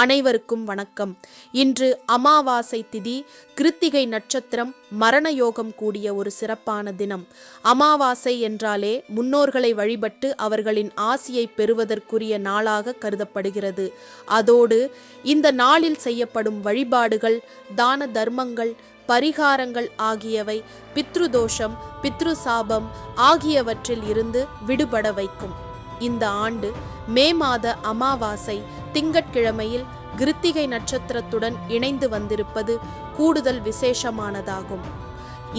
அனைவருக்கும் வணக்கம். இன்று அமாவாசை திதி கிருத்திகை நட்சத்திரம் மரண யோகம் கூடிய ஒரு சிறப்பான தினம். அமாவாசை என்றாலே முன்னோர்களை வழிபட்டு அவர்களின் ஆசியை பெறுவதற்குரிய நாளாக கருதப்படுகிறது. அதோடு இந்த நாளில் செய்யப்படும் வழிபாடுகள் தான தர்மங்கள் பரிகாரங்கள் ஆகியவை பித்ருதோஷம் பித்ருசாபம் ஆகியவற்றில் இருந்து விடுபட வைக்கும். இந்த ஆண்டு மே மாத அமாவாசை திங்கட்கிழமையில் கிருத்திகை நட்சத்திரத்துடன் இணைந்து வந்திருப்பது கூடுதல் விசேஷமானதாகும்.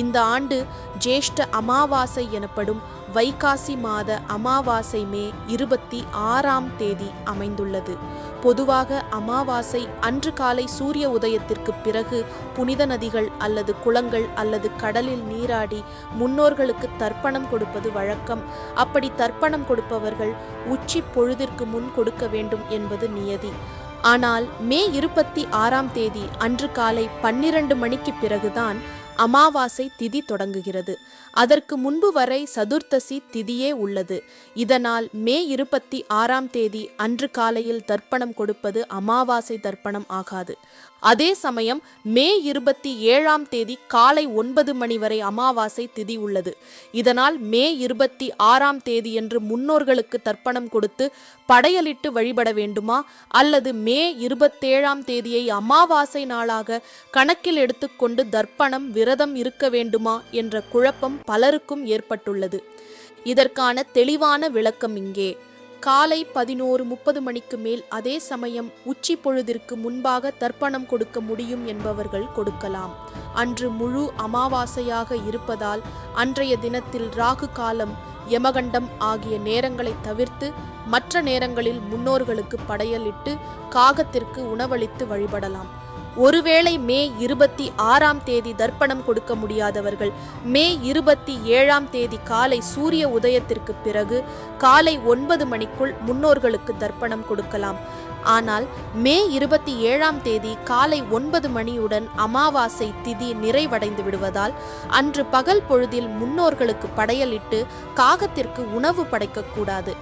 இந்த ஆண்டு ஜேஷ்ட அமாவாசை எனப்படும் வைகாசி மாத அமாவாசை மே இருபத்தி ஆறாம் தேதி அமைந்துள்ளது. பொதுவாக அமாவாசை அன்று காலை சூரிய உதயத்திற்கு பிறகு புனித நதிகள் அல்லது குளங்கள் அல்லது கடலில் நீராடி முன்னோர்களுக்கு தர்ப்பணம் கொடுப்பது வழக்கம். அப்படி தர்ப்பணம் கொடுப்பவர்கள் உச்சி பொழுதிற்கு முன் கொடுக்க வேண்டும் என்பது நியதி. ஆனால் மே இருபத்தி ஆறாம் தேதி அன்று காலை பன்னிரண்டு மணிக்கு பிறகுதான் அமாவாசை திதி தொடங்குகிறது. அதற்கு முன்பு வரை சதுர்த்தசி திதியே உள்ளது. இதனால் மே இருபத்தி ஆறாம் தேதி அன்று காலையில் தர்ப்பணம் கொடுப்பது அமாவாசை தர்ப்பணம் ஆகாது. அதே சமயம் மே இருபத்தி ஏழாம் தேதி காலை ஒன்பது மணி வரை அமாவாசை திதி உள்ளது. இதனால் மே இருபத்தி ஆறாம் தேதி என்று முன்னோர்களுக்கு தர்ப்பணம் கொடுத்து படையலிட்டு வழிபட வேண்டுமா? அல்லது மே இருபத்தேழாம் தேதியை அமாவாசை நாளாக கணக்கில் எடுத்துக்கொண்டு தர்ப்பணம் விரதம் இருக்க வேண்டுமா? என்ற குழப்பம் பலருக்கும் ஏற்பட்டுள்ளது. இதற்கான தெளிவான விளக்கம் இங்கே. காலை பதினோரு முப்பது மணிக்கு மேல் அதே சமயம் உச்சி பொழுதிற்கு முன்பாக தர்ப்பணம் கொடுக்க முடியும் என்பவர்கள் கொடுக்கலாம். அன்று முழு அமாவாசையாக இருப்பதால் அன்றைய தினத்தில் ராகு காலம் யமகண்டம் ஆகிய நேரங்களை தவிர்த்து மற்ற நேரங்களில் முன்னோர்களுக்கு படையலிட்டு காகத்திற்கு உணவளித்து வழிபடலாம். ஒருவேளை மே இருபத்தி ஆறாம் தேதி தர்ப்பணம் கொடுக்க முடியாதவர்கள் மே இருபத்தி ஏழாம் தேதி காலை சூரிய உதயத்திற்கு பிறகு காலை ஒன்பது மணிக்குள் முன்னோர்களுக்கு தர்ப்பணம் கொடுக்கலாம். ஆனால் மே இருபத்தி ஏழாம் தேதி காலை ஒன்பது மணியுடன் அமாவாசை திதி நிறைவடைந்து விடுவதால் அன்று பகல் பொழுதில் முன்னோர்களுக்கு படையலிட்டு காகத்திற்கு உணவு படைக்கக்கூடாது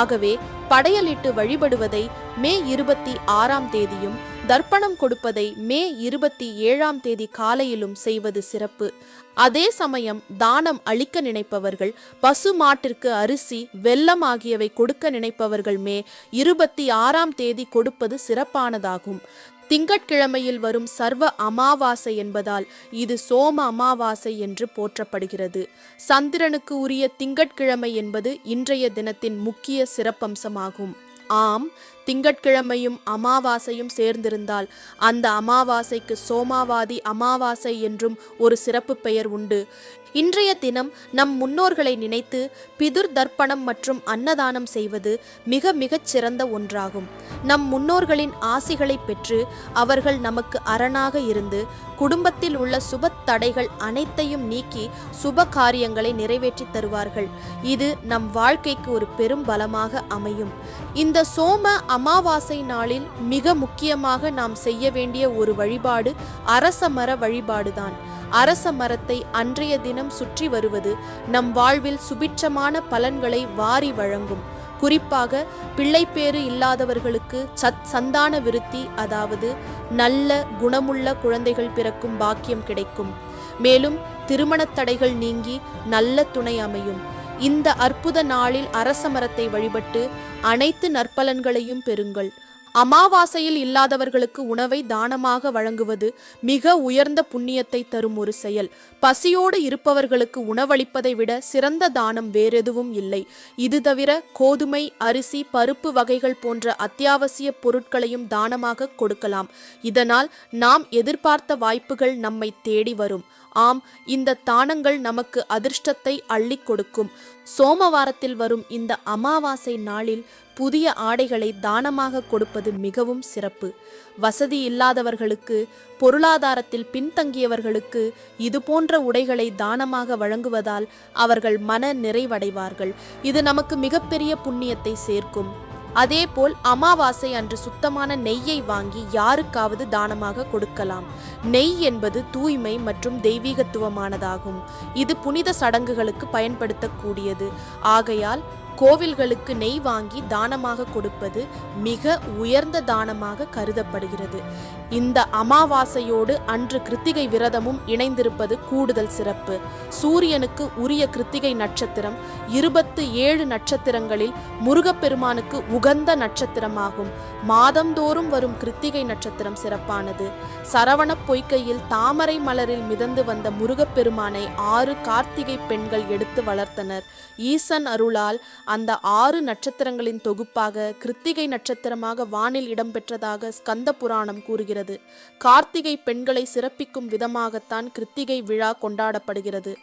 ஆகவே படையலிட்டு வழிபடுவதை மே இருபத்தி ஆறாம் தேதியும் தர்ப்பணம் கொடுப்பதை மே இருபத்தி ஏழாம் தேதி காலையிலும் செய்வது சிறப்பு. அதே சமயம் தானம் அளிக்க நினைப்பவர்கள் பசு மாட்டிற்கு அரிசி வெல்லம் ஆகியவை கொடுக்க நினைப்பவர்கள் மே இருபத்தி ஆறாம் தேதி கொடுப்பது சிறப்பானதாகும். திங்கட்கிழமையில் வரும் சர்வ அமாவாசை என்பதால் இது சோம அமாவாசை என்று போற்றப்படுகிறது. சந்திரனுக்கு உரிய திங்கட்கிழமை என்பது இன்றைய தினத்தின் முக்கிய சிறப்பம்சமாகும். ஆம் திங்கட்கிழமையும் அமாவாசையும் சேர்ந்திருந்தால் அந்த அமாவாசைக்கு சோமாவாதி அமாவாசை என்றும் ஒரு சிறப்பு பெயர் உண்டு. இன்றைய தினம் நம் முன்னோர்களை நினைத்து பிதுர் தர்ப்பணம் மற்றும் அன்னதானம் செய்வது மிக மிகச் சிறந்த ஒன்றாகும். நம் முன்னோர்களின் ஆசிகளை பெற்று அவர்கள் நமக்கு அரணாக இருந்து குடும்பத்தில் உள்ள சுப தடைகள் அனைத்தையும் நீக்கி சுப காரியங்களை நிறைவேற்றி தருவார்கள். இது நம் வாழ்க்கைக்கு ஒரு பெரும் பலமாக அமையும். இந்த சோம அமாவாசை நாளில் மிக முக்கியமாக நாம் செய்ய வேண்டிய ஒரு வழிபாடு அரச மர வழிபாடுதான். அரச மரத்தை அன்றைய தினம் சுற்றி வருவது நம் வாழ்வில் சுபிட்சமான பலன்களை வாரி வழங்கும். குறிப்பாக பிள்ளைப்பேறு இல்லாதவர்களுக்கு சத் சந்தான விருத்தி அதாவது நல்ல குணமுள்ள குழந்தைகள் பிறக்கும் பாக்கியம் கிடைக்கும். மேலும் திருமணத் தடைகள் நீங்கி நல்ல துணை அமையும். இந்த அற்புத நாளில் அரச மரத்தை வழிபட்டு அனைத்து நற்பலன்களையும் பெறுங்கள். அமாவாசையில் இல்லாதவர்களுக்கு உணவை தானமாக வழங்குவது மிக உயர்ந்த புண்ணியத்தை தரும் ஒரு செயல். பசியோடு இருப்பவர்களுக்கு உணவளிப்பதை விட சிறந்த தானம் வேறெதுவும் இல்லை. இது தவிர கோதுமை அரிசி பருப்பு வகைகள் போன்ற அத்தியாவசிய பொருட்களையும் தானமாக கொடுக்கலாம். இதனால் நாம் எதிர்பார்த்த வாய்ப்புகள் நம்மை தேடி வரும். ஆம் இந்த தானங்கள் நமக்கு அதிர்ஷ்டத்தை அள்ளி கொடுக்கும். சோமவாரத்தில் வரும் இந்த அமாவாசை நாளில் புதிய ஆடைகளை தானமாக கொடுப்பது மிகவும் சிறப்பு. வசதி இல்லாதவர்களுக்கு பொருளாதாரத்தில் பின்தங்கியவர்களுக்கு இதுபோன்ற உடைகளை தானமாக வழங்குவதால் அவர்கள் மன நிறைவடைவார்கள். இது நமக்கு மிகப்பெரிய புண்ணியத்தை சேர்க்கும். அதேபோல் அமாவாசை அன்று சுத்தமான நெய்யை வாங்கி யாருக்காவது தானமாக கொடுக்கலாம். நெய் என்பது தூய்மை மற்றும் தெய்வீகத்துவமானதாகும். இது புனித சடங்குகளுக்கு பயன்படுத்தக்கூடியது. ஆகையால் கோவில்களுக்கு நெய் வாங்கி தானமாக கொடுப்பது மிக உயர்ந்த தானமாக கருதப்படுகிறது. இந்த அமாவாசையோடு அன்று கிருத்திகை விரதமும் இணைந்திருப்பது கூடுதல் சிறப்பு. சூரியனுக்கு உரிய கிருத்திகை நட்சத்திரம் இருபத்து ஏழு நட்சத்திரங்களில் முருகப்பெருமானுக்கு உகந்த நட்சத்திரமாகும். மாதந்தோறும் வரும் கிருத்திகை நட்சத்திரம் சிறப்பானது. சரவணப் பொய்கையில் தாமரை மலரில் மிதந்து வந்த முருகப்பெருமானை ஆறு கார்த்திகை பெண்கள் எடுத்து வளர்த்தனர். ஈசன் அருளால் அந்த ஆறு நட்சத்திரங்களின் தொகுப்பாக கிருத்திகை நட்சத்திரமாக வானில் இடம்பெற்றதாக ஸ்கந்த புராணம் கூறுகிறது. கார்த்திகை பெண்களை சிறப்பிக்கும் விதமாகத்தான் கிருத்திகை விழா கொண்டாடப்படுகிறது.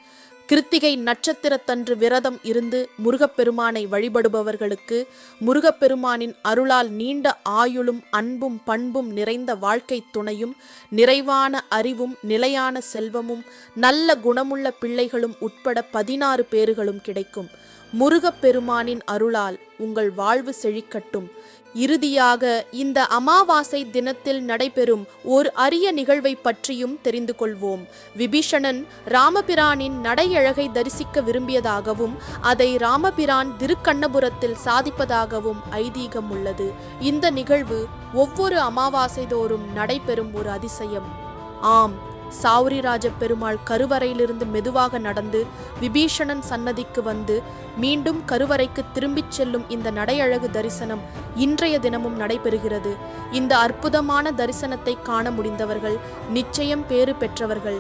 கிருத்திகை நட்சத்திரத்தன்று விரதம் இருந்து முருகப்பெருமானை வழிபடுபவர்களுக்கு முருகப்பெருமானின் அருளால் நீண்ட ஆயுளும் அன்பும் பண்பும் நிறைந்த வாழ்க்கை துணையும் நிறைவான அறிவும் நிலையான செல்வமும் நல்ல குணமுள்ள பிள்ளைகளும் உட்பட பதினாறு பேறுகளும் கிடைக்கும். முருகப்பெருமானின் அருளால் உங்கள் வாழ்வு செழிக்கட்டும். இறுதியாக இந்த அமாவாசை தினத்தில் நடைபெறும் ஒரு அரிய நிகழ்வை பற்றியும் தெரிந்து கொள்வோம். விபீஷணன் ராமபிரானின் நடையழகை தரிசிக்க விரும்பியதாகவும் அதை ராமபிரான் திருக்கண்ணபுரத்தில் சாதிப்பதாகவும் ஐதீகம் உள்ளது. இந்த நிகழ்வு ஒவ்வொரு அமாவாசை தோறும் நடைபெறும் ஒரு அதிசயம். ஆம் சாவுரிராஜ பெருமாள் கருவறையிலிருந்து மெதுவாக நடந்து விபீஷணன் சன்னதிக்கு வந்து மீண்டும் கருவறைக்கு திரும்பிச் செல்லும் இந்த நடையழகு தரிசனம் இன்றைய தினமும் நடைபெறுகிறது. இந்த அற்புதமான தரிசனத்தை காண முடிந்தவர்கள் நிச்சயம் பேறு பெற்றவர்கள்.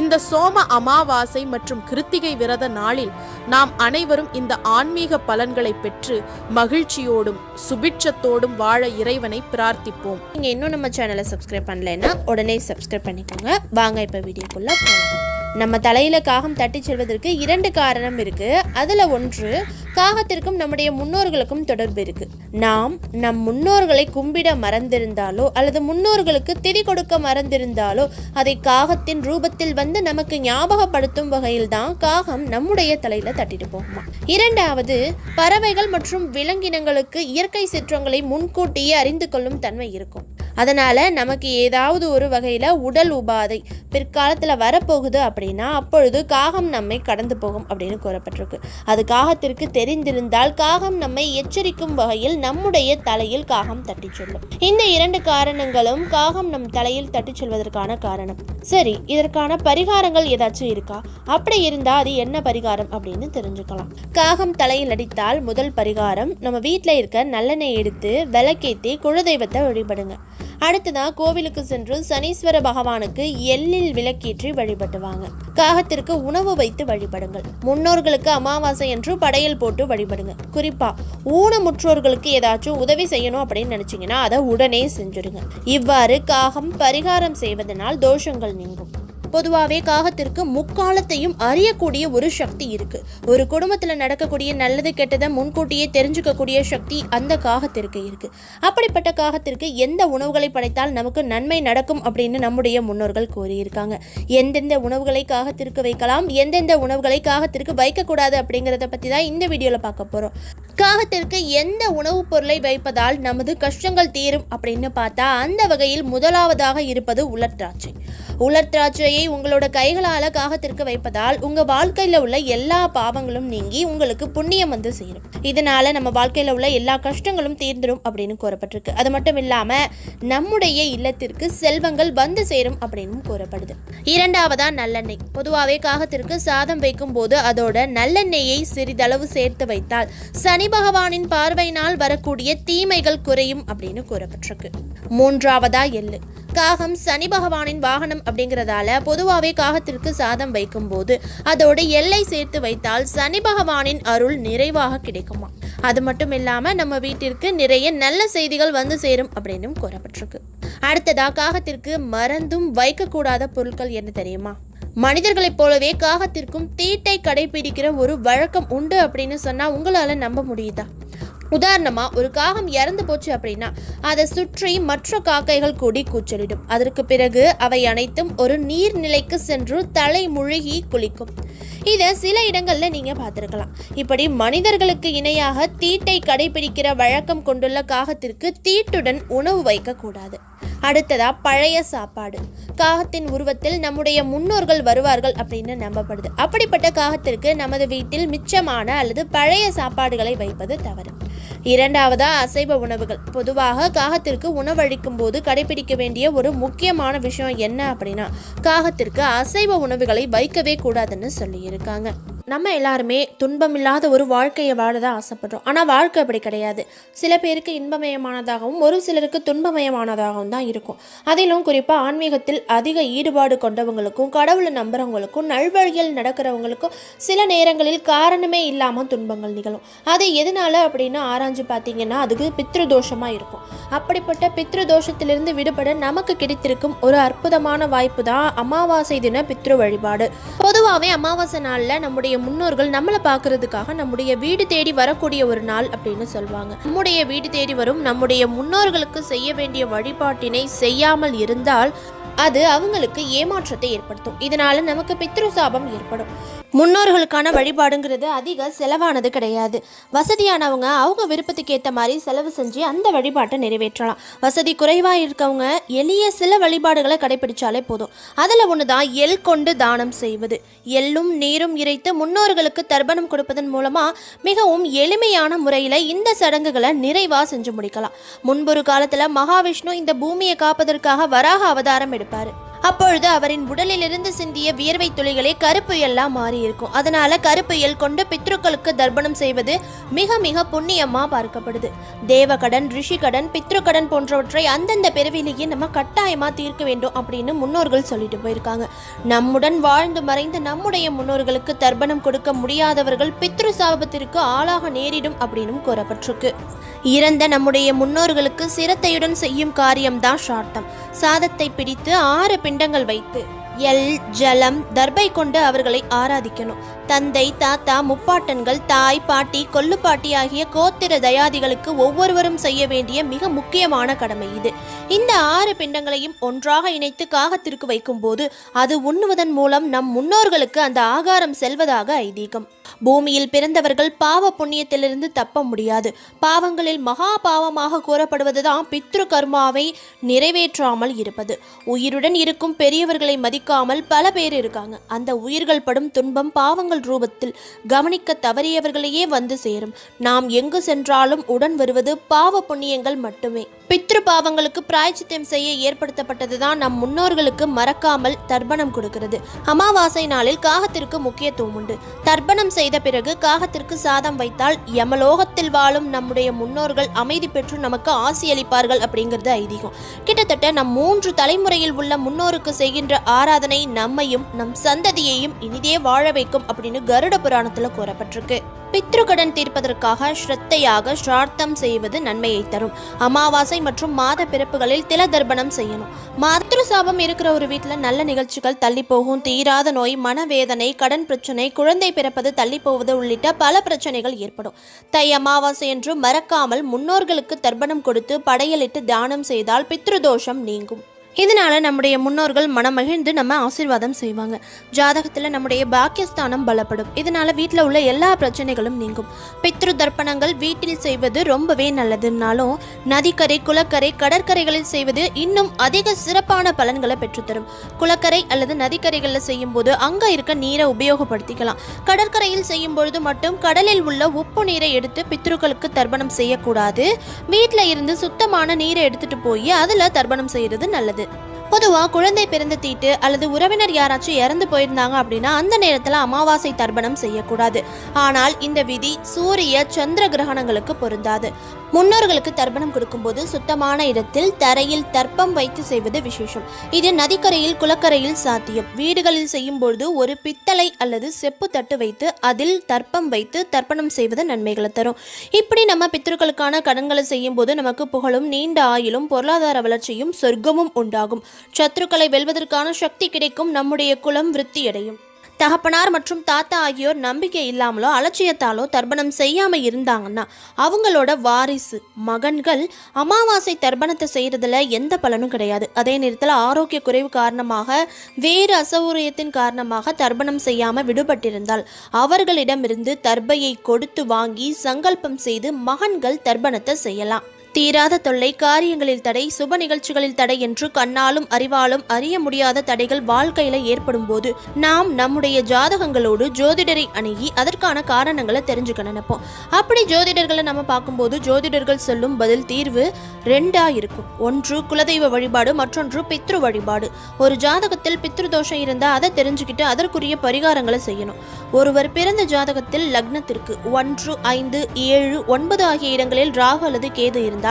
இந்த சோம அமாவாசை மற்றும் கிருத்திகை விரத நாளில் நாம் அனைவரும் இந்த ஆன்மீக பலன்களை பெற்று மகிழ்ச்சியோடும் சுபிட்சத்தோடும் வாழ இறைவனை பிரார்த்திப்போம். நீங்கள் இன்னும் நம்ம சேனலை சப்ஸ்கிரைப் பண்ணலைன்னா உடனே சப்ஸ்கிரைப் பண்ணிக்கோங்க. வாங்க இப்போ வீடியோக்குள்ளே போகலாம் நம்ம தலையில் காகம் தட்டிச் செல்வதற்கு இரண்டு காரணம் இருக்குது அதில் ஒன்று காகத்திற்கும் நம்முடைய முன்னோர்களுக்கும் தொடர்பு இருக்குது நாம் நம் முன்னோர்களை கும்பிட மறந்திருந்தாலோ அல்லது முன்னோர்களுக்கு திதி கொடுக்க மறந்திருந்தாலோ அதை காகத்தின் ரூபத்தில் வந்து நமக்கு ஞாபகப்படுத்தும் வகையில் தான் காகம் நம்முடைய தலையில் தட்டிட்டு போகுமா? இரண்டாவது பறவைகள் மற்றும் விலங்கினங்களுக்கு இயற்கை சிற்றங்களை முன்கூட்டியே அறிந்து கொள்ளும் தன்மை இருக்கும். அதனால் நமக்கு ஏதாவது ஒரு வகையில் உடல் உபாதை பிற்காலத்தில் வரப்போகுது அப்படி அப்படின்னா அப்பொழுது காகம் நம்மை கடந்து போகும் அப்படின்னு கூறப்பட்டிருக்கு. அது காகத்திற்கு தெரிந்திருந்தால் காகம் நம்மை எச்சரிக்கும் வகையில் நம்முடைய தலையில் காகம் தட்டிச் சொல்லும். இந்த இரண்டு காரணங்களும் காகம் நம் தலையில் தட்டிச் சொல்வதற்கான காரணம். சரி இதற்கான பரிகாரங்கள் ஏதாச்சும் இருக்கா? அப்படி இருந்தால் அது என்ன பரிகாரம் அப்படின்னு தெரிஞ்சுக்கலாம். காகம் தலையில் அடித்தால் முதல் பரிகாரம் நம்ம வீட்டில் இருக்க நல்லெண்ணெய் எடுத்து விளக்கேற்றி குலதெய்வத்தை வழிபடுங்க. அடுத்ததாக கோவிலுக்கு சென்று சனீஸ்வர பகவானுக்கு எள்ளில் விளக்கேற்றி வழிபட்டுவாங்க. காகத்திற்கு உணவு வைத்து வழிபடுங்கள். முன்னோர்களுக்கு அமாவாசை என்று படையல் போட்டு வழிபடுங்க. குறிப்பா ஊனமுற்றோர்களுக்கு ஏதாச்சும் உதவி செய்யணும் அப்படின்னு நினைச்சீங்கன்னா அதை உடனே செஞ்சுடுங்க. இவ்வாறு காகம் பரிகாரம் செய்வதனால் தோஷங்கள் நீங்கும். பொதுவாகவே காகத்திற்கு முக்காலத்தையும் அறியக்கூடிய ஒரு சக்தி இருக்கு. ஒரு குடும்பத்தில் நடக்கக்கூடிய நல்லது கெட்டதை முன்கூட்டியே தெரிஞ்சுக்கக்கூடிய சக்தி அந்த காகத்திற்கு இருக்கு. அப்படிப்பட்ட காகத்திற்கு எந்த உணவுகளை படைத்தால் நமக்கு நன்மை நடக்கும் அப்படின்னு நம்முடைய முன்னோர்கள் கூறியிருக்காங்க. எந்தெந்த உணவுகளை காகத்திற்கு வைக்கலாம் எந்தெந்த உணவுகளை காகத்திற்கு வைக்கக்கூடாது அப்படிங்கிறத பற்றி தான் இந்த வீடியோவில் பார்க்க போகிறோம் காகத்திற்கு எந்த உணவுப் பொருளை வைப்பதால் நமது கஷ்டங்கள் தீரும் அப்படின்னு பார்த்தா அந்த வகையில் முதலாவதாக இருப்பது உலர்திராட்சை உலர்திராட்சையை உங்களோட கைகளால் காகத்திற்கு வைப்பதால் உங்கள் வாழ்க்கையில் உள்ள எல்லா பாவங்களும் நீங்கி உங்களுக்கு புண்ணியம் வந்து சேரும். இதனால நம்ம வாழ்க்கையில் உள்ள எல்லா கஷ்டங்களும் தீர்ந்துடும் அப்படின்னு கூறப்பட்டிருக்கு. அது மட்டும் இல்லாமல் நம்முடைய இல்லத்திற்கு செல்வங்கள் வந்து சேரும் அப்படின்னு கூறப்படுது. இரண்டாவதா நல்லெண்ணெய். பொதுவாகவே காகத்திற்கு சாதம் வைக்கும் போது அதோட நல்லெண்ணெயை சிறிதளவு சேர்த்து வைத்தால் சனி பகவானின் பார்வையினால் வரக்கூடிய தீமைகள் குறையும் அப்படின்னு கூறப்பட்டிருக்கு. மூன்றாவதா எள்ளு. காகம் சனி பகவானின் வாகனம் அப்படிங்கிறதால பொதுவாகவே காகத்திற்கு சாதம் வைக்கும்போது அதோட எல்லை சேர்த்து வைத்தால் சனி பகவானின் அருள் நிறைவாக கிடைக்குமா? அது மட்டும் இல்லாமல் நம்ம வீட்டிற்கு நிறைய நல்ல செய்திகள் வந்து சேரும் அப்படின்னும் கூறப்பட்டிருக்கு. அடுத்ததா காகத்திற்கு மறந்தும் வைக்கக்கூடாத பொருட்கள் என்ன தெரியுமா? மனிதர்களைப் போலவே காகத்திற்கும் தீட்டை கடைபிடிக்கிற ஒரு வழக்கம் உண்டு அப்படின்னு சொன்னால் உங்களால நம்ப முடியுதா? உதாரணமாக ஒரு காகம் இறந்து போச்சு அப்படின்னா அதை சுற்றி மற்ற காக்கைகள் கூடி கூச்சலிடும். அதற்கு பிறகு அவை அனைத்தும் ஒரு நீர்நிலைக்கு சென்று தலை முழுகி குளிக்கும். இதை சில இடங்களில் நீங்கள் பார்த்துருக்கலாம். இப்படி மனிதர்களுக்கு இணையாக தீட்டை கடைபிடிக்கிற வழக்கம் கொண்டுள்ள காகத்திற்கு தீட்டுடன் உணவு வைக்கக்கூடாது. அடுத்ததா பழைய சாப்பாடு. காகத்தின் உருவத்தில் நம்முடைய முன்னோர்கள் வருவார்கள் அப்படின்னு நம்பப்படுது. அப்படிப்பட்ட காகத்திற்கு நமது வீட்டில் மிச்சமான அல்லது பழைய சாப்பாடுகளை வைப்பது தவறு. இரண்டாவதா அசைவ உணவுகள். பொதுவாக காகத்திற்கு உணவளிக்கும் போது கடைபிடிக்க வேண்டிய ஒரு முக்கியமான விஷயம் என்ன அப்படின்னா காகத்திற்கு அசைவ உணவுகளை வைக்கவே கூடாதுன்னு சொல்லியிருக்காங்க. நம்ம எல்லாருமே துன்பமில்லாத ஒரு வாழ்க்கையை வாழ தான் ஆசைப்படுறோம். ஆனால் வாழ்க்கை அப்படி கிடையாது. சில பேருக்கு இன்பமயமானதாகவும் ஒரு சிலருக்கு துன்பமயமானதாகவும் தான் இருக்கும். அதிலும் குறிப்பாக ஆன்மீகத்தில் அதிக ஈடுபாடு கொண்டவங்களுக்கும் கடவுளை நம்புறவங்களுக்கும் நல்வழியில் நடக்கிறவங்களுக்கும் சில நேரங்களில் காரணமே இல்லாமல் துன்பங்கள் நிகழும். அது எதனால அப்படின்னு ஆராய்ஞ்சு பார்த்தீங்கன்னா அதுக்கு பித்ருதோஷமாக இருக்கும். அப்படிப்பட்ட பித்ருதோஷத்திலிருந்து விடுபட நமக்கு கிடைத்திருக்கும் ஒரு அற்புதமான வாய்ப்பு தான் அமாவாசை தின பித்ரு வழிபாடு. பொதுவாகவே அமாவாசை நாளில் நம்முடைய முன்னோர்கள் நம்மளை பார்க்கறதுக்காக நம்முடைய வீடு தேடி வரக்கூடிய ஒரு நாள் அப்படின்னு சொல்லுவாங்க நம்முடைய வீடு தேடி வரும் நம்முடைய முன்னோர்களுக்கு செய்ய வேண்டிய வழிபாட்டினை செய்யாமல் இருந்தால் அது அவங்களுக்கு ஏமாற்றத்தை ஏற்படுத்தும். இதனால நமக்கு பித்ரு சாபம் ஏற்படும். முன்னோர்களுக்கான வழிபாடுங்கிறது அதிக செலவானது கிடையாது. வசதியானவங்க அவங்க விருப்பத்துக்கு ஏற்ற மாதிரி செலவு செஞ்சு அந்த வழிபாட்டை நிறைவேற்றலாம். வசதி குறைவாக இருக்கவங்க எளிய சில வழிபாடுகளை கடைபிடிச்சாலே போதும். அதில் ஒன்று தான் எள் கொண்டு தானம் செய்வது. எள்ளும் நீரும் இறைத்து முன்னோர்களுக்கு தர்ப்பணம் கொடுப்பதன் மூலமாக மிகவும் எளிமையான முறையில் இந்த சடங்குகளை நிறைவாக செஞ்சு முடிக்கலாம். முன்பொரு காலத்தில் மகாவிஷ்ணு இந்த பூமியை காப்பதற்காக வராக அவதாரம் எடுப்பார். அப்பொழுது அவரின் உடலிலிருந்து சிந்திய வியர்வை துளிகளே கருப்பு எல்லாம் மாறி அதனால கருப்பு எல் கொண்டு பித்ருக்களுக்கு தர்ப்பணம் செய்வது மிக மிக புண்ணியமா பார்க்கப்படுது. தேவகடன் ரிஷிகடன் பித்ருக்கடன் போன்றவற்றை அந்தந்த பிறவிலேயே நம்ம கட்டாயமா தீர்க்க வேண்டும் அப்படின்னு முன்னோர்கள் சொல்லிட்டு போயிருக்காங்க. நம்முடன் வாழ்ந்து மறைந்து நம்முடைய முன்னோர்களுக்கு தர்ப்பணம் கொடுக்க முடியாதவர்கள் பித்ரு சாபத்திற்கு ஆளாக நேரிடும் அப்படின்னும் கூறப்பட்டிருக்கு. இறந்த நம்முடைய முன்னோர்களுக்கு சிரத்தையுடன் செய்யும் காரியம்தான் சாட்டம் சாதத்தை பிடித்து ஆறு பிண்டங்கள் வைத்து எல் ஜலம் தர்பை கொண்டு அவர்களை ஆராதிக்கணும். தந்தை தாத்தா முப்பாட்டன்கள் தாய் பாட்டி கொல்லுப்பாட்டி ஆகிய கோத்திர தயாதிகளுக்கு ஒவ்வொருவரும் செய்ய வேண்டிய மிக முக்கியமான கடமை இது. இந்த ஆறு பிண்டங்களையும் ஒன்றாக இணைத்து காகத்திற்கு வைக்கும்போது அது உண்ணுவதன் மூலம் நம் முன்னோர்களுக்கு அந்த ஆகாரம் செல்வதாக ஐதீகம். பூமியில் பிறந்தவர்கள் பாவ புண்ணியத்திலிருந்து தப்ப முடியாது. பாவங்களில் மகா பாவமாக கூறப்படுவதுதான் பித்ரு கர்மாவை நிறைவேற்றாமல் இருப்பது. உயிருடன் இருக்கும் பெரியவர்களை மதிக்காமல் பல பேர் இருக்காங்க. அந்த உயிர்கள் படும் துன்பம் பாவங்கள் ரூபத்தில் கவனிக்க தவறியவர்களையே வந்து சேரும். நாம் எங்கு சென்றாலும் உடன் வருவது பாவ புண்ணியங்கள் மட்டுமே. பித்ரு பாவங்களுக்கு பிராய்ச்சித்தம் செய்ய ஏற்படுத்தப்பட்டதுதான் நம் முன்னோர்களுக்கு மறக்காமல் தர்ப்பணம் கொடுக்கிறது. அமாவாசை நாளில் காகத்திற்கு முக்கியத்துவம் உண்டு. தர்ப்பணம் செய்த பிறகு காகத்திற்கு சாதம் வைத்தால் யமலோகத்தில் வாழும் நம்முடைய முன்னோர்கள் அமைதி பெற்று நமக்கு ஆசியளிப்பார்கள் அப்படிங்கிறது ஐதீகம். கிட்டத்தட்ட நம் மூன்று தலைமுறையில் உள்ள முன்னோருக்கு செய்கின்ற ஆராதனை நம்மையும் நம் சந்ததியையும் இனிதே வாழ வைக்கும் அப்படி அப்படின்னு கருட புராணத்துல கூறப்பட்டிருக்கு. பித்ருக்கடன் தீர்ப்பதற்காக ஸ்ரத்தையாக ஸ்ரார்த்தம் செய்வது நன்மையை தரும். அமாவாசை மற்றும் மாத பிறப்புகளில் தில தர்ப்பணம் செய்யணும். மாத்திரு சாபம் இருக்கிற ஒரு வீட்டில் நல்ல நிகழ்ச்சிகள் தள்ளி போகும் தீராத நோய் மனவேதனை கடன் பிரச்சனை குழந்தை பிறப்பது தள்ளி போவது உள்ளிட்ட பல பிரச்சனைகள் ஏற்படும். தை அமாவாசை என்று மறக்காமல் முன்னோர்களுக்கு தர்ப்பணம் கொடுத்து படையலிட்டு தானம் செய்தால் பித்ருதோஷம் நீங்கும். இதனால் நம்முடைய முன்னோர்கள் மனமகிழ்ந்து நம்ம ஆசீர்வாதம் செய்வாங்க. ஜாதகத்தில் நம்முடைய பாக்கியஸ்தானம் பலப்படும். இதனால் வீட்டில் உள்ள எல்லா பிரச்சனைகளும் நீங்கும். பித்ரு தர்ப்பணங்கள் வீட்டில் செய்வது ரொம்பவே நல்லதுனாலும் நதிக்கரை குளக்கரை கடற்கரைகளில் செய்வது இன்னும் அதிக சிறப்பான பலன்களை பெற்றுத்தரும். குளக்கரை அல்லது நதிக்கரைகளில் செய்யும் போது அங்கே இருக்க நீரை உபயோகப்படுத்திக்கலாம். கடற்கரையில் செய்யும் பொழுது மட்டும் கடலில் உள்ள உப்பு நீரை எடுத்து பித்ருக்களுக்கு தர்ப்பணம் செய்யக்கூடாது. வீட்டில் இருந்து சுத்தமான நீரை எடுத்துட்டு போய் அதில் தர்ப்பணம் செய்கிறது நல்லது. it. பொதுவாக குழந்தை பிறந்த தீட்டு அல்லது உறவினர் யாராச்சும் இறந்து போயிருந்தாங்க அப்படின்னா அந்த நேரத்தில் அமாவாசை தர்ப்பணம் செய்யக்கூடாது. ஆனால் இந்த விதி சூரிய சந்திர கிரகணங்களுக்கு பொருந்தாது. முன்னோர்களுக்கு தர்ப்பணம் கொடுக்கும்போது சுத்தமான இடத்தில் தரையில் தர்ப்பம் வைத்து செய்வது விசேஷம். இது நதிக்கரையில் குளக்கரையில் சாத்தியம். வீடுகளில் செய்யும் பொழுது ஒரு பித்தளை அல்லது செப்பு தட்டு வைத்து அதில் தர்ப்பம் வைத்து தர்ப்பணம் செய்வது நன்மைகளை தரும். இப்படி நம்ம பித்தர்களுக்கான கடன்களை செய்யும் போது நமக்கு புகழும் நீண்ட ஆயுளும் பொருளாதார வளர்ச்சியும் சொர்க்கமும் உண்டாகும். சத்ருக்களை வெல்வதற்கான சக்தி கிடைக்கும் நம்முடைய குலம் விருத்தியடையும். தகப்பனார் மற்றும் தாத்தா ஆகியோர் நம்பிக்கை இல்லாமலோ அலட்சியத்தாலோ தர்ப்பணம் செய்யாமல் இருந்தாங்கன்னா அவங்களோட வாரிசு மகன்கள் அமாவாசை தர்ப்பணத்தை செய்கிறதுல எந்த பலனும் கிடையாது. அதே நேரத்தில் ஆரோக்கிய குறைவு காரணமாக வேறு அசௌகரியத்தின் காரணமாக தர்ப்பணம் செய்யாமல் விடுபட்டிருந்தால் அவர்களிடமிருந்து தர்பையை கொடுத்து வாங்கி சங்கல்பம் செய்து மகன்கள் தர்ப்பணத்தை செய்யலாம். தீராத தொல்லை காரியங்களில் தடை சுப நிகழ்ச்சிகளில் தடை என்று கண்ணாலும் அறிவாலும் அறிய முடியாத தடைகள் வாழ்க்கையில ஏற்படும் போது நாம் நம்முடைய ஜாதகங்களோடு ஜோதிடரை அணுகி அதற்கான காரணங்களை தெரிஞ்சுக்க நினைப்போம். அப்படி ஜோதிடர்களை நம்ம பார்க்கும்போது ஜோதிடர்கள் சொல்லும் பதில் தீர்வு ரெண்டா இருக்கும் ஒன்று குலதெய்வ வழிபாடு மற்றொன்று பித்ரு வழிபாடு. ஒரு ஜாதகத்தில் பித்ரு தோஷம் இருந்தால் அதை தெரிஞ்சுக்கிட்டு அதற்குரிய பரிகாரங்களை செய்யணும். ஒருவர் பிறந்த ஜாதகத்தில் லக்னத்திற்கு ஒன்று ஐந்து ஏழு ஒன்பது ஆகிய இடங்களில் ராகு அல்லது கேது இருந்தால்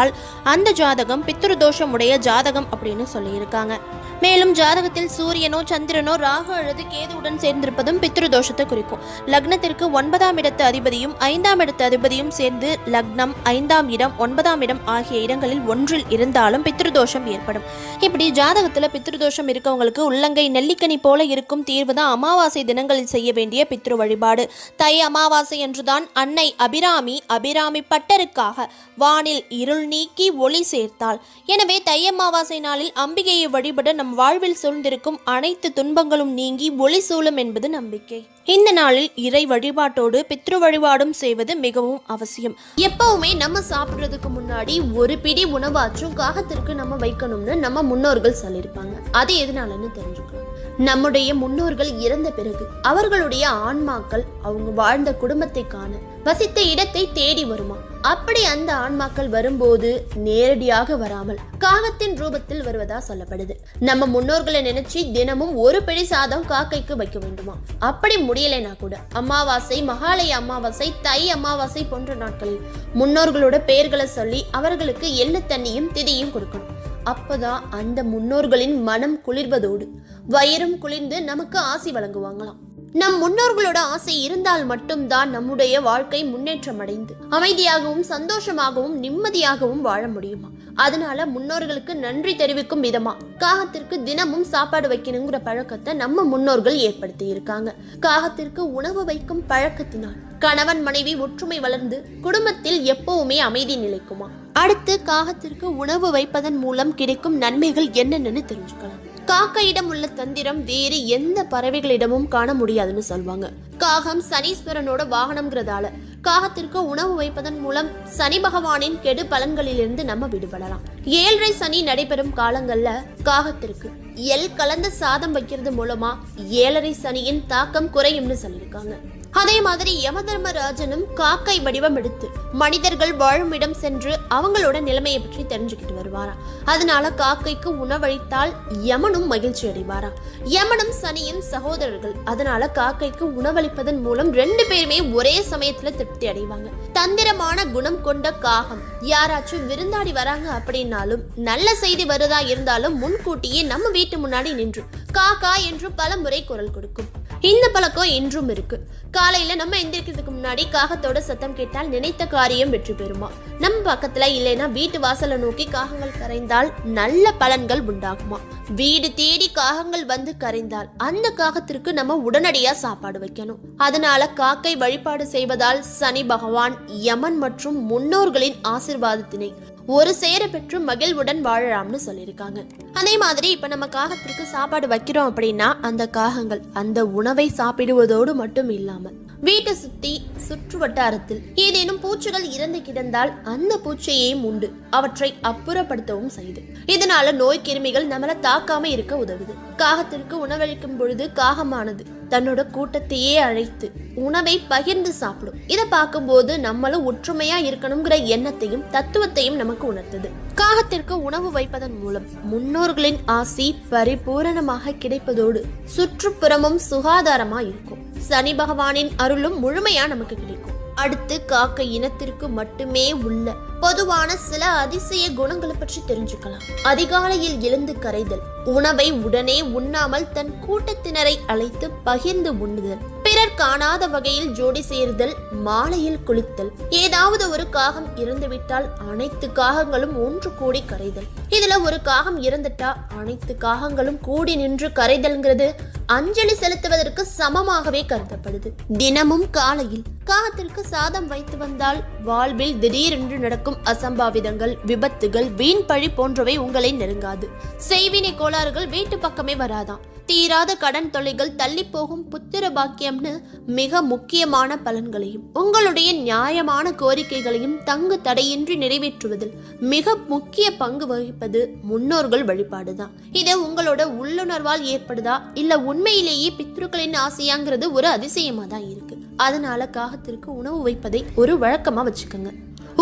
அந்த ஜாதகம் பித்ருதோஷம் உடைய ஜாதகம் அப்படின்னு சொல்லியிருக்காங்க. மேலும் ஜாதகத்தில் சூரியனோ சந்திரனோ ராகு அல்லது கேதுவுடன் சேர்ந்திருப்பதும் பித்ருதோஷத்தை குறிக்கும். லக்னத்திற்கு ஒன்பதாம் இடத்து அதிபதியும் ஐந்தாம் இடத்து அதிபதியும் சேர்ந்து லக்னம் ஐந்தாம் இடம் ஒன்பதாம் இடம் ஆகிய இடங்களில் ஒன்றில் இருந்தாலும் பித்ருதோஷம் ஏற்படும். இப்படி ஜாதகத்தில் பித்ருதோஷம் இருக்கவங்களுக்கு உள்ளங்கை நெல்லிக்கனி போல இருக்கும் தீர்வு தான் அமாவாசை தினங்களில் செய்ய வேண்டிய பித்ரு வழிபாடு. தை அமாவாசை என்றுதான் அன்னை அபிராமி அபிராமி பட்டருக்காக வானில் இருள் நீக்கி ஒளி சேர்த்தாள். எனவே தை அமாவாசை நாளில் அம்பிகையை வழிபட நம் வாழ்வில் சூழ்ந்திருக்கும் அனைத்து துன்பங்களும் நீங்கி ஒளி சூழும் என்பது நம்பிக்கை. இந்த நாளில் இறை வழிபாட்டோடு பித்ரு வழிபாடும் செய்வது மிகவும் அவசியம். எப்பவுமே நம்ம சாப்பிட்றதுக்கு முன்னாடி ஒரு பிடி உணவாற்றும் காகத்திற்கு நம்ம வைக்கணும்னு நம்ம முன்னோர்கள் சொல்லியிருப்பாங்க. அது எதனாலன்னு தெரிஞ்சுக்கலாம் நம்முடைய முன்னோர்கள் இறந்த பிறகு அவர்களுடைய ஆன்மாக்கள் அவங்க வாழ்ந்த குடும்பத்தை காண வசித்த இடத்தை தேடி வருமா? அப்படி அந்த ஆன்மாக்கள் வரும்போது நேரடியாக வராமல் காகத்தின் ரூபத்தில் வருவதா சொல்லப்படுது. நம்ம முன்னோர்களை நினைச்சு தினமும் ஒரு பிடி சாதம் காக்கைக்கு வைக்க வேண்டுமா? அப்படி முடியலைனா கூட அமாவாசை மகாலய அமாவாசை தை அமாவாசை போன்ற நாட்களில் முன்னோர்களோட பெயர்களை சொல்லி அவர்களுக்கு எள்ளு தண்ணியும் திதியும் கொடுக்கணும். அப்பதான் அந்த முன்னோர்களின் மனம் குளிர்வதோடு வயிறும் குளிர்ந்து நமக்கு ஆசி வழங்குவாங்களாம். நம் முன்னோர்களோட ஆசை இருந்தால் மட்டும்தான் நம்முடைய வாழ்க்கை முன்னேற்றம் அடைந்து அமைதியாகவும் சந்தோஷமாகவும் நிம்மதியாகவும் வாழ முடியுமா? அதனால முன்னோர்களுக்கு நன்றி தெரிவிக்கும் விதமா? காகத்திற்கு தினமும் சாப்பாடு வைக்கணுங்கிற பழக்கத்தை நம்ம முன்னோர்கள் ஏற்படுத்தி இருக்காங்க. காகத்திற்கு உணவு வைக்கும் பழக்கத்தினால் கணவன் மனைவி ஒற்றுமை வளர்ந்து குடும்பத்தில் எப்பவுமே அமைதி நிலைக்குமா? அடுத்து காகத்திற்கு உணவு வைப்பதன் மூலம் கிடைக்கும் நன்மைகள் என்னென்னு தெரிஞ்சுக்கலாம். காக்கையிடம் உள்ள தந்திரம் வேறு எந்த பறவைகளிடமும் காண முடியாதுன்னு சொல்லுவாங்க காகம் சனீஸ்வரனோட வாகனம்ங்கிறதால காகத்திற்கு உணவு வைப்பதன் மூலம் சனி பகவானின் கெடு பலன்களிலிருந்து நம்ம விடுபடலாம். ஏழரை சனி நடைபெறும் காலங்கள்ல காகத்திற்கு எல் கலந்த சாதம் வைக்கிறது மூலமா ஏழரை சனியின் தாக்கம் குறையும்னு சொல்லியிருக்காங்க. அதே மாதிரி யமதர்மராஜனும் காக்கை வடிவம் எடுத்து மனிதர்கள் வாழும் இடம் சென்று அவங்களோட நிலைமையை பற்றி தெரிஞ்சுக்கிட்டு வருவாராம். அதனால காக்கைக்கு உணவளித்தால் யமனும் மகிழ்ச்சி அடைவாராம். யமனும் சனியும் சகோதரர்கள். அதனால காக்கைக்கு உணவளிப்பதன் மூலம் ரெண்டு பேருமே ஒரே சமயத்துல திருப்தி அடைவாங்க. தந்திரமான குணம் கொண்ட காகம். யாராச்சும் விருந்தாடி வராங்க அப்படின்னாலும் நல்ல செய்தி வருதா இருந்தாலும் முன்கூட்டியே நம்ம வீட்டு முன்னாடி நின்று காக்கா என்று பல முறை குரல் கொடுக்கும். இந்த பழக்கம் இன்றும் இருக்கு. காலையில நம்ம எந்திரிக்கிறதுக்கு முன்னாடி காகத்தோட சத்தம் கேட்டால் நினைத்த காரியம் வெற்றி பெறுமா? நம்ம பக்கத்துல இல்லைன்னா வீட்டு வாசலை நோக்கி காகங்கள் கரைந்தால் நல்ல பலன்கள் உண்டாகுமா? வீடு தேடி காகங்கள் வந்து கரைந்தால் அந்த காகத்திற்கு நம்ம உடனடியா சாப்பாடு வைக்கணும். அதனால காக்கை வழிபாடு செய்வதால் சனி பகவான் யமன் மற்றும் முன்னோர்களின் ஆசிர்வாதத்தினை ஒரு சேர பெற்று மகிழ்வுடன் வாழலாம்னு சொல்லியிருக்காங்க. அதே மாதிரி இப்ப நம்ம காகத்திற்கு சாப்பாடு வைக்கிறோம் அப்படின்னா அந்த காகங்கள் அந்த உணவை சாப்பிடுவதோடு மட்டும் இல்லாமல் வீட்டை சுத்தி சுற்று வட்டாரத்தில் ஏதேனும் பூச்சிகள் இறந்து கிடந்தால் அந்த பூச்சியையும் உண்டு. அவற்றை அப்புறப்படுத்தவும் செய்யுது இதனால நோய் கிருமிகள் நம்மளை தாக்காம இருக்க உதவுது. காகத்திற்கு உணவளிக்கும் பொழுது காகமானது. தன்னோட கூட்டத்தையே அழைத்து உணவை பகிர்ந்து சாப்பிடும். இதை பார்க்கும்போது நம்மளும் ஒற்றுமையா இருக்கணுங்கிற எண்ணத்தையும் தத்துவத்தையும் நமக்கு உணர்த்துது. காகத்திற்கு உணவு வைப்பதன் மூலம் முன்னோர்களின் ஆசி பரிபூரணமாக கிடைப்பதோடு சுற்றுப்புறமும் சுகாதாரமா இருக்கும். சனி பகவானின் அருளும் முழுமையா நமக்கு கிடைக்கும். அடுத்து காக்கை இனத்திற்கு மட்டுமே உள்ள பொதுவான சில அதிசய குணங்களை பற்றி தெரிஞ்சுக்கலாம். அதிகாலையில் எழுந்து கரைதல் உணவை உடனே உண்ணாமல் தன் கூட்டத்தினரை அழைத்து பகிர்ந்து உண்ணுதல் பிறர் காணாத வகையில் ஜோடி சேர்தல் மாலையில் குளித்தல் ஏதாவது ஒரு காகம் இறந்துவிட்டால் அனைத்து காகங்களும் ஒன்று கூடி கரைதல். இதுல ஒரு காகம் இறந்துட்டா அனைத்து காகங்களும் கூடி நின்று கரைதல்ங்கிறது அஞ்சலி செலுத்துவதற்கு சமமாகவே கருதப்படுது. தினமும் காலையில் காகத்திற்கு சாதம் வைத்து வந்தால் வாழ்வில் திடீரென்று நடக்கும் அசம்பாவிதங்கள் விபத்துகள் வீண் பழி போன்றவை உங்களை நெருங்காது. செய்வினை கோளாறுகள் வீட்டு பக்கமே வராதான் தீராத கடன் தொல்லைகள் தள்ளி போகும் புத்திர பாக்கியம்னு மிக முக்கியமான பலன்களையும் உங்களுடைய நியாயமான கோரிக்கைகளையும் தங்கு தடையின்றி நிறைவேற்றுவதில் மிக முக்கிய பங்கு வகிப்பது முன்னோர்கள் வழிபாடுதான். இது உங்களோட உள்ளுணர்வால் ஏற்படுதா இல்ல உண்மையிலேயே பித்ருக்களின் ஆசையாங்கிறது ஒரு அதிசயமா தான் இருக்கு. அதனால காகத்திற்கு உணவு வைப்பதை ஒரு வழக்கமா வச்சுக்கோங்க.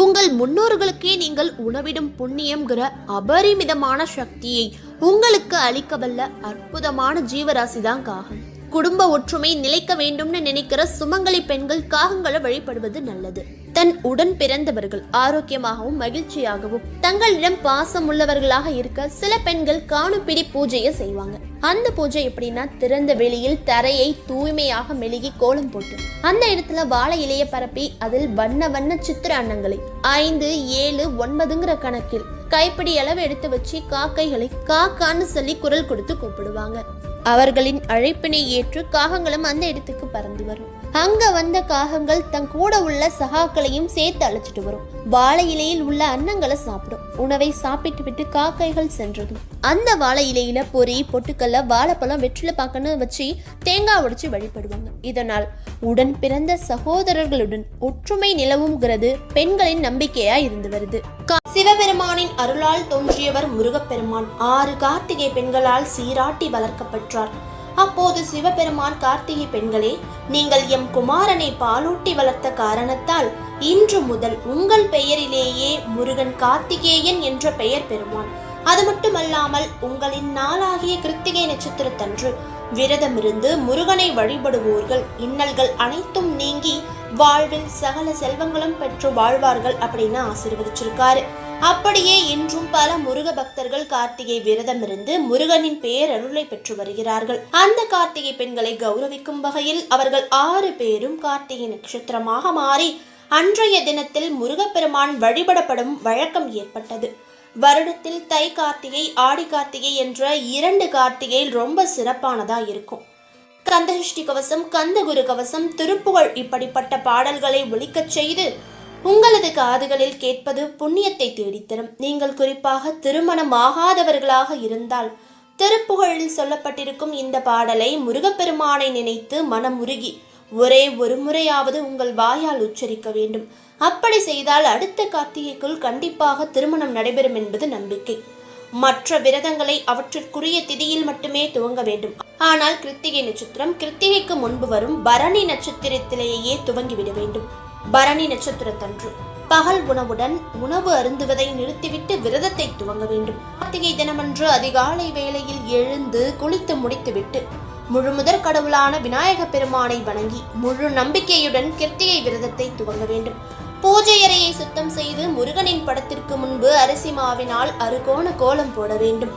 உங்கள் முன்னோர்களுக்கே நீங்கள் உணவிடும் புண்ணியம்ங்கிற அபரிமிதமான சக்தியை உங்களுக்கு அளிக்கவல்ல அற்புதமான ஜீவராசி தான் காகம். குடும்ப ஒற்றுமை நிலைக்க வேண்டும்னு நினைக்கிற சுமங்கலி பெண்கள் காகங்களை வழிபடுவது நல்லது. தன் உடன் பிறந்தவர்கள் ஆரோக்கியமாகவும் மகிழ்ச்சியாகவும் தங்களிடம் பாசம் உள்ளவர்களாக இருக்க சில பெண்கள் காணுப்பிடி பூஜையை செய்வாங்க. அந்த பூஜை எப்படின்னா திறந்த வெளியில் தரையை தூய்மையாக மெழுகி கோலம் போட்டு அந்த இடத்துல வாழை இலைய பரப்பி அதில் வண்ண வண்ண சித்திர அன்னங்களை ஐந்து ஏழு ஒன்பதுங்கிற கணக்கில் கைப்பிடி அளவு எடுத்து வச்சு காக்கைகளை காக்கான்னு சொல்லி குரல் கொடுத்து கூப்பிடுவாங்க. அவர்களின் அழைப்பினை ஏற்று காகங்களும் அந்த இடத்துக்கு பறந்து வரும். அங்க வந்த காகங்கள் தன் கூட உள்ள சகாக்களையும் சேர்த்து அழைச்சிட்டு வரும். வாழை இலையில் உள்ள அன்னங்களை சாப்பிடும். உணவை சாப்பிட்டு விட்டு காக்கைகள் சென்றதும். அந்த வாழை இலையில பொறி பொட்டுக்கல்ல வாழைப்பழம் வெற்றில பாக்கன்னு வச்சு தேங்காய் உடைச்சு வழிபடுவாங்க. இதனால் உடன் பிறந்த சகோதரர்களுடன் ஒற்றுமை நிலவுங்கிறது பெண்களின் நம்பிக்கையா இருந்து வருது. கா- சிவபெருமானின் அருளால் தோன்றியவர் முருகப்பெருமான். ஆறு கார்த்திகை பெண்களால் சீராட்டி வளர்க்கப்பெற்றார். அப்போது சிவபெருமான் கார்த்திகை பெண்களே நீங்கள் எம் குமாரனை பாலூட்டி வளர்த்த காரணத்தால் இன்று முதல் உங்கள் பெயரிலேயே முருகன் கார்த்திகேயன் என்ற பெயர் பெறுவான். அது மட்டுமல்லாமல் உங்களின் நாளாகிய கிருத்திகை நட்சத்திரத்தன்று விரதமிருந்து முருகனை வழிபடுவோர்கள் இன்னல்கள் அனைத்தும் நீங்கி வாழ்வில் சகல செல்வங்களும் பெற்று வாழ்வார்கள் அப்படின்னு ஆசீர்வதிச்சிருக்காரு. அப்படியே இன்றும் பல முருக பக்தர்கள் கார்த்திகை விரதம் இருந்து முருகனின் பேரருளை பெற்று வருகிறார்கள். அந்த கார்த்திகை பெண்களை கௌரவிக்கும் வகையில் அவர்கள் ஆறு பேரும் கார்த்திகை நட்சத்திரமாக மாறி அன்றைய தினத்தில் முருகப்பெருமான் வழிபடப்படும் வழக்கம் ஏற்பட்டது. வருடத்தில் தை கார்த்திகை ஆடி கார்த்திகை என்ற இரண்டு கார்த்திகை ரொம்ப சிறப்பானதா இருக்கும். கந்தகிருஷ்டி கவசம் கந்தகுரு கவசம் திருப்புகழ் இப்படிப்பட்ட பாடல்களை ஒழிக்கச் செய்து உங்களது காதுகளில் கேட்பது புண்ணியத்தை தேடித்தரும். நீங்கள் குறிப்பாக திருமணமாகாதவர்களாக இருந்தால் திருப்புகழில் சொல்லப்பட்டிருக்கும் இந்த பாடலை முருகப்பெருமானை நினைத்து மனம் உருகி ஒரே ஒரு முறையாவது உங்கள் வாயால் உச்சரிக்க வேண்டும். அப்படி செய்தால் அடுத்த கார்த்திகைக்குள் கண்டிப்பாக திருமணம் நடைபெறும் என்பது நம்பிக்கை. மற்ற விரதங்களை அவற்றிற்குரிய திதியில் மட்டுமே துவங்க வேண்டும். ஆனால் கிருத்திகை நட்சத்திரம் கிருத்திகைக்கு முன்பு வரும் பரணி நட்சத்திரத்திலேயே துவங்கிவிட வேண்டும். பரணி நட்சத்திரத்தன்று. பகல் உணவுடன் உணவு அருந்துவதை நிறுத்திவிட்டு விரதத்தை துவங்க வேண்டும். கார்த்திகை தினமன்று அதிகாலை வேளையில் எழுந்து குளித்து முடித்துவிட்டு முழுமுதற் கடவுளான விநாயக பெருமானை வணங்கி முழு நம்பிக்கையுடன் கிருத்திகை விரதத்தை துவங்க வேண்டும். பூஜை அறையை சுத்தம் செய்து முருகனின் படத்திற்கு முன்பு அரிசி மாவினால் அறுகோண கோலம் போட வேண்டும்.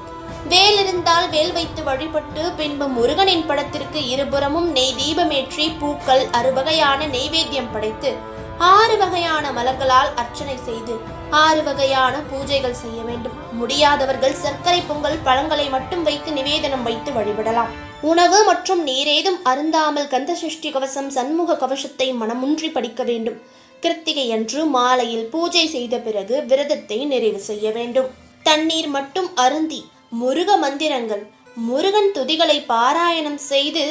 வேல் இருந்தால் வேல் வைத்து வழிபட்டு பின்பு முருகனின் படத்திற்கு இருபுறமும் நெய் தீபமேற்றி பூக்கள் அறுவகையான நெய்வேத்தியம் படைத்து ஆறு வகையான மலர்களால் அர்ச்சனை செய்து ஆறு வகையான பூஜைகள் செய்ய வேண்டும். முடியாதவர்கள் சர்க்கரை பொங்கல் பழங்களை மட்டும் வைத்து நிவேதனம் வைத்து வழிபடலாம். உணவு மற்றும் நீரேதும் அருந்தாமல் கந்த சஷ்டி கவசம் சண்முக கவசத்தை மனமுன்றி படிக்க வேண்டும். கிருத்திகை அன்று மாலையில் பூஜை செய்த பிறகு விரதத்தை நிறைவு செய்ய வேண்டும். தண்ணீர் மட்டும் அருந்தி முருக மந்திரங்கள் முருகன் துதிகளை பாராயணம் செய்து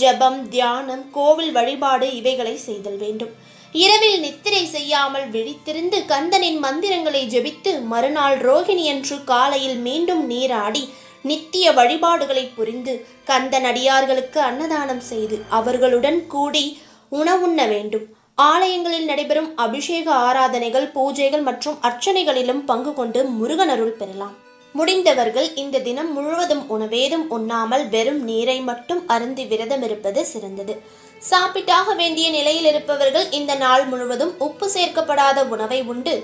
ஜெபம் தியானம் கோவில் வழிபாடு இவைகளை செய்தல் வேண்டும். இரவில் நித்திரை செய்யாமல் விழித்திருந்து கந்தனின் மந்திரங்களை ஜெபித்து மறுநாள் ரோகிணி அன்று காலையில் மீண்டும் நீராடி நித்திய வழிபாடுகளை புரிந்து கந்தன் அடியார்களுக்கு அன்னதானம் செய்து அவர்களுடன் கூடி உணவுண்ண வேண்டும். ஆலயங்களில் நடைபெறும் அபிஷேக ஆராதனைகள் பூஜைகள் மற்றும் அர்ச்சனைகளிலும் பங்கு கொண்டு முருகன் அருள் பெறலாம். முடிந்தவர்கள் இந்த தினம் முழுவதும் உணவேதும் உண்ணாமல் வெறும் நீரை மட்டும் அருந்தி விரதம் இருப்பது சிறந்தது. சாப்பிட்டாக வேண்டிய நிலையில் இருப்பவர்கள் இந்த நாள் முழுவதும் உப்பு சேர்க்கப்படாத உணவை உண்டு.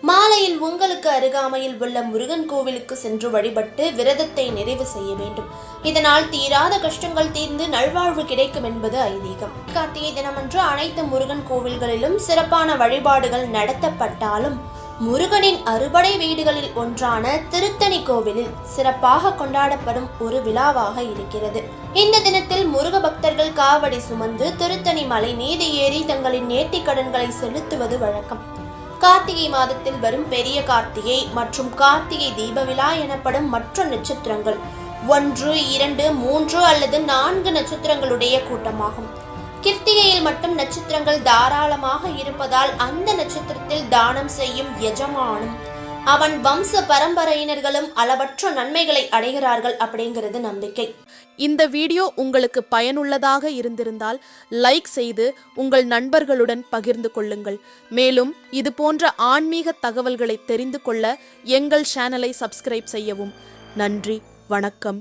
மாலையில் உங்களுக்கு அருகாமையில் உள்ள முருகன் கோவிலுக்கு சென்று வழிபட்டு விரதத்தை நிறைவு செய்ய வேண்டும். இதனால் தீராத கஷ்டங்கள் தீர்ந்து நல்வாழ்வு கிடைக்கும் என்பது ஐதீகம். கார்த்திகை தினமன்று அனைத்து முருகன் கோவில்களிலும் சிறப்பான வழிபாடுகள் நடத்தப்பட்டாலும் முருகனின் அறுபடை வீடுகளில் ஒன்றான திருத்தணி கோவிலில் சிறப்பாக கொண்டாடப்படும் ஒரு விழாவாக இருக்கிறது. இந்த தினத்தில் முருக பக்தர்கள் காவடி சுமந்து திருத்தணி மலை மீது ஏறி தங்களின் நேர்த்திக் கடன்களை செலுத்துவது வழக்கம். கார்த்திகை மாதத்தில் வரும் பெரிய கார்த்திகை மற்றும் கார்த்திகை தீப விழா எனப்படும் மற்ற நட்சத்திரங்கள் ஒன்று இரண்டு மூன்று அல்லது நான்கு நட்சத்திரங்களுடைய கூட்டமாகும். கிருத்திகையில் மட்டும் நட்சத்திரங்கள் தாராளமாக இருப்பதால் அந்த நட்சத்திரத்தில் தானம் செய்யும் எஜமானும் அவன் வம்ச பரம்பரையினர்களும் அளவற்ற நன்மைகளை அடைகிறார்கள் அப்படிங்கிறது நம்பிக்கை. இந்த வீடியோ உங்களுக்கு பயனுள்ளதாக இருந்திருந்தால் லைக் செய்து உங்கள் நண்பர்களுடன் பகிர்ந்து கொள்ளுங்கள். மேலும் இது போன்ற ஆன்மீக தகவல்களை தெரிந்து கொள்ள எங்கள் சேனலை சப்ஸ்கிரைப் செய்யவும். நன்றி வணக்கம்.